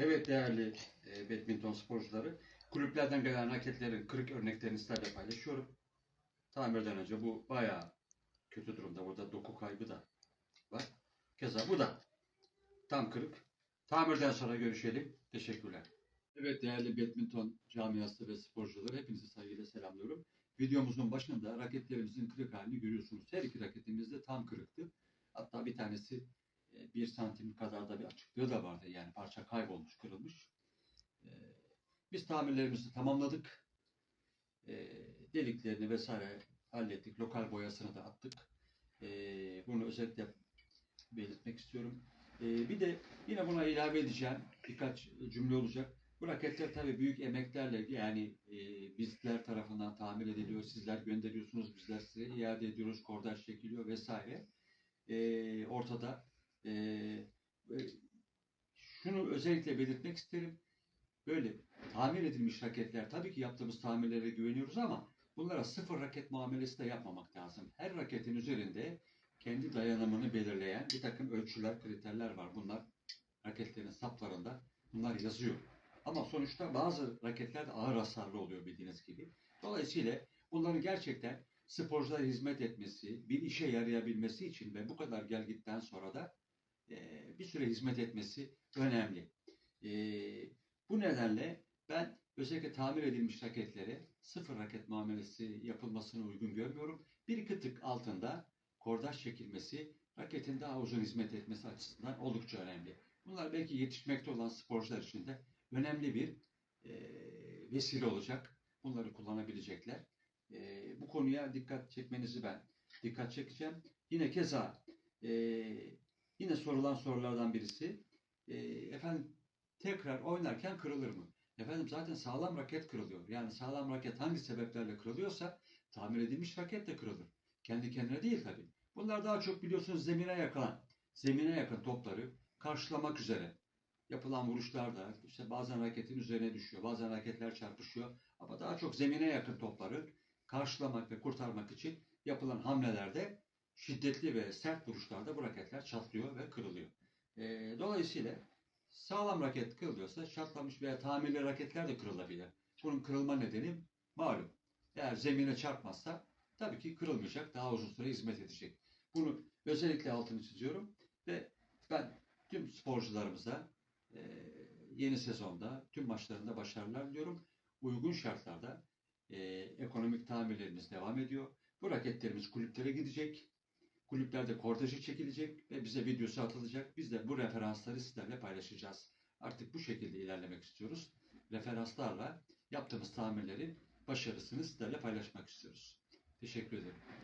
Evet değerli e, badminton sporcuları, kulüplerden gelen raketlerin kırık örneklerini sizlerle paylaşıyorum. Tamirden önce bu bayağı kötü durumda. Burada doku kaybı da var. Keza bu da tam kırık. Tamirden sonra görüşelim. Teşekkürler. Evet değerli badminton camiası ve sporcuları hepinizi saygıyla selamlıyorum. Videomuzun başında raketlerimizin kırık halini görüyorsunuz. Her iki raketimiz de tam kırıktı. Hatta bir tanesi bir santim kadar da bir açıklığı da vardı. Yani parça kaybolmuş, kırılmış. E, Biz tamirlerimizi tamamladık. E, Deliklerini vesaire hallettik. Lokal boyasını da attık. Bunu özellikle belirtmek istiyorum. Bir de yine buna ilave edeceğim birkaç cümle olacak. Bu raketler tabii büyük emeklerle yani e, bizler tarafından tamir ediliyor. Sizler gönderiyorsunuz, bizler size iade ediyoruz. Kordaj çekiliyor vesaire. Ortada. E, e, şunu özellikle belirtmek isterim. Böyle tamir edilmiş raketler tabii ki yaptığımız tamirlere güveniyoruz ama bunlara sıfır raket muamelesi de yapmamak lazım. Her raketin üzerinde kendi dayanımını belirleyen bir takım ölçüler, kriterler var. Bunlar raketlerin saplarında bunlar yazıyor. Ama sonuçta bazı raketler de ağır hasarlı oluyor bildiğiniz gibi. Dolayısıyla bunların gerçekten sporculara hizmet etmesi, bir işe yarayabilmesi için ve bu kadar gelgitten sonra da bir süre hizmet etmesi önemli. Bu nedenle ben özellikle tamir edilmiş raketlere sıfır raket muamelesi yapılmasını uygun görmüyorum. Bir iki tık altında kordaj çekilmesi raketin daha uzun hizmet etmesi açısından oldukça önemli. Bunlar belki yetişmekte olan sporcular için de önemli bir e, vesile olacak. Bunları kullanabilecekler. E, bu konuya dikkat çekmenizi ben dikkat çekeceğim. Yine keza e, yine sorulan sorulardan birisi e, efendim tekrar oynarken kırılır mı? Efendim zaten sağlam raket kırılıyor. Yani sağlam raket hangi sebeplerle kırılıyorsa tamir edilmiş raket de kırılır. Kendi kendine değil tabii. Bunlar daha çok biliyorsunuz zemine yakın, zemine yakın topları karşılamak üzere yapılan vuruşlarda işte bazen raketin üzerine düşüyor, bazen raketler çarpışıyor ama daha çok zemine yakın topları karşılamak ve kurtarmak için yapılan hamlelerde şiddetli ve sert vuruşlarda bu raketler çatlıyor ve kırılıyor. Ee, dolayısıyla sağlam raket kırılıyorsa çatlamış veya tamirli raketler de kırılabilir. Bunun kırılma nedeni malum. Eğer zemine çarpmazsa tabii ki kırılmayacak, daha uzun süre hizmet edecek. Bunu özellikle altını çiziyorum ve ben tüm sporcularımıza e, yeni sezonda tüm maçlarında başarılar diliyorum. Uygun şartlarda e, ekonomik tamirlerimiz devam ediyor. Bu raketlerimiz kulüplere gidecek. Kulüplerde kortejı çekilecek ve bize videosu atılacak. Biz de bu referansları sizlerle paylaşacağız. Artık bu şekilde ilerlemek istiyoruz. Referanslarla yaptığımız tamirlerin başarısını sizlerle paylaşmak istiyoruz. Teşekkür ederim.